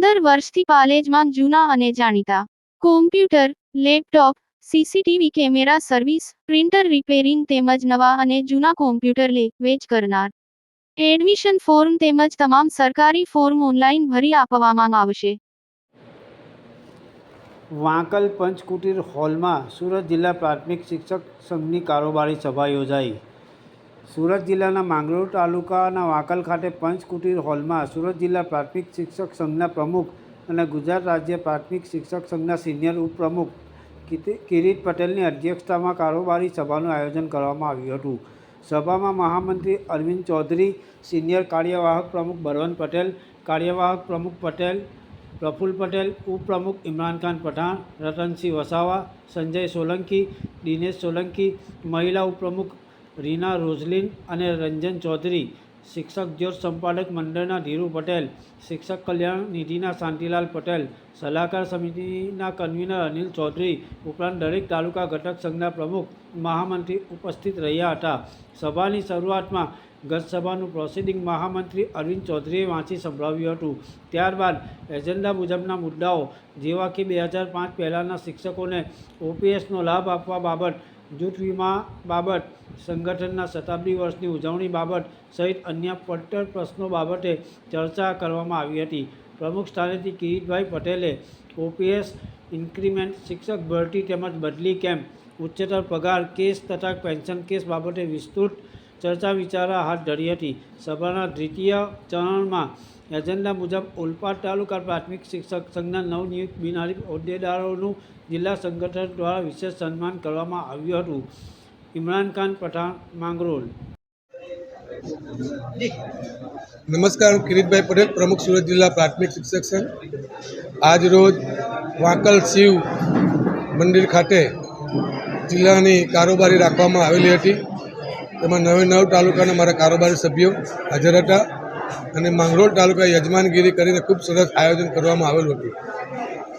વર્ષથી પાલેજમાં જૂના અને જાણીતા. Computer, laptop, CCTV camera service, printer repairing તેમજ નવા અને જૂના કોમ્પ્યુટર લે, વેચ કરનાર. એડમિશન ફોર્મ તેમજ તમામ સરકારી ફોર્મ ઓનલાઈન ભરી આપવામાં આવશે. વાંકલ પંચકુટીર હોલમાં સુરત જિલ્લા પ્રાથમિક શિક્ષક સંઘની કારોબારી સભા યોજાઈ. સુરત જિલ્લાના માંગરોળ તાલુકાના વાંકલ ખાતે પંચકુટીર હોલમાં સુરત જિલ્લા પ્રાથમિક શિક્ષક સંઘના પ્રમુખ અને ગુજરાત રાજ્ય પ્રાથમિક શિક્ષક સંઘના સિનિયર ઉપપ્રમુખ કિરીટ પટેલની અધ્યક્ષતામાં કારોબારી સભાનું આયોજન કરવામાં આવ્યું હતું. સભામાં મહામંત્રી અરવિંદ ચૌધરી, સિનિયર કાર્યવાહક પ્રમુખ બળવંત પટેલ, કાર્યવાહક પ્રમુખ પટેલ, પ્રફુલ્લ પટેલ, ઉપપ્રમુખ ઇમરાનખાન પઠાણ, રતનસિંહ વસાવા, સંજય સોલંકી, દિનેશ સોલંકી, મહિલા ઉપપ્રમુખ રીના રોઝલિન અને રંજન ચૌધરી, શિક્ષક જ્યોત સંપાદક મંડળના ધીરુ પટેલ, શિક્ષક કલ્યાણ નિધિના શાંતિલાલ પટેલ, સલાહકાર સમિતિના કન્વીનર અનિલ ચૌધરી, ઉપરાંત દરેક તાલુકા ઘટક સંઘના પ્રમુખ મહામંત્રી ઉપસ્થિત રહ્યા હતા. સભાની શરૂઆતમાં ગત સભાનું પ્રોસિડિંગ મહામંત્રી અરવિંદ ચૌધરીએ વાંચી સંભળાવ્યું હતું. ત્યારબાદ એજન્ડા મુજબના મુદ્દાઓ જેવા કે બે હજાર પાંચ પહેલાંના શિક્ષકોને ઓપીએસનો લાભ આપવા બાબત જૂથ વીમા બાબત સંગઠનના શતાબ્દી વર્ષની ઉજવણી બાબત સહિત અન્ય પડતર પ્રશ્નો બાબતે ચર્ચા કરવામાં આવી હતી. પ્રમુખ સ્થાનેથી કિરીટભાઈ પટેલે ઓપીએસ ઇન્ક્રીમેન્ટ શિક્ષક ભરતી તેમજ બદલી કેમ્પ, ઉચ્ચતર પગાર, કેસ તથા પેન્શન કેસ બાબતે વિસ્તૃત ચર્ચા વિચારણા હાથ ધરી હતી. સભાના દ્વિતીય ચરણમાં એજન્ડા મુજબ ઓલપાડ તાલુકા પ્રાથમિક શિક્ષક સંઘના નવનિયુક્ત બિનહરીફ હોદ્દેદારોનું જિલ્લા સંગઠન દ્વારા વિશેષ સન્માન કરવામાં આવ્યું હતું. ઇમરાન ખાન પઠાણ, માંગરોળ. નમસ્કાર, હું કિરીટભાઈ પટેલ, પ્રમુખ સુરત જિલ્લા પ્રાથમિક શિક્ષક સંઘ. આજ રોજ વાંકલ શિવ મંદિર ખાતે જિલ્લાની કારોબારી રાખવામાં આવેલી હતી. તેમાં નવે નવ તાલુકાના મારા કારોબારી સભ્યો હાજર હતા અને માંગરોળ તાલુકા યજમાનગીરી કરીને ખૂબ સરસ આયોજન કરવામાં આવેલું હતું.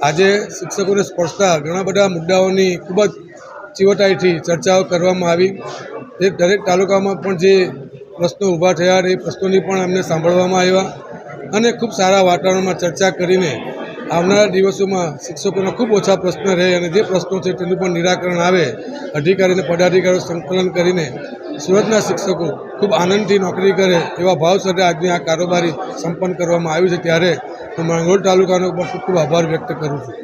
આજે શિક્ષકોને સ્પર્શતા ઘણા બધા મુદ્દાઓની ખૂબ જ ચીવટાઈથી ચર્ચાઓ કરવામાં આવી. જે દરેક તાલુકામાં પણ જે પ્રશ્નો ઊભા થયા એ પ્રશ્નોની પણ અમને સાંભળવામાં આવ્યા અને ખૂબ સારા વાતાવરણમાં ચર્ચા કરીને આવનારા દિવસોમાં શિક્ષકોના ખૂબ ઓછા પ્રશ્ન રહે અને જે પ્રશ્નો છે તેનું પણ નિરાકરણ આવે અધિકારીને પદાધિકારીઓ સંકલન કરીને સુરતના શિક્ષકો ખૂબ આનંદથી નોકરી કરે એવા ભાવ સાથે આજની આ કારોબારી સંપન્ન કરવામાં આવી છે ત્યારે હું માંગરોળ તાલુકાનો પણ ખૂબ ખૂબ આભાર વ્યક્ત કરું છું.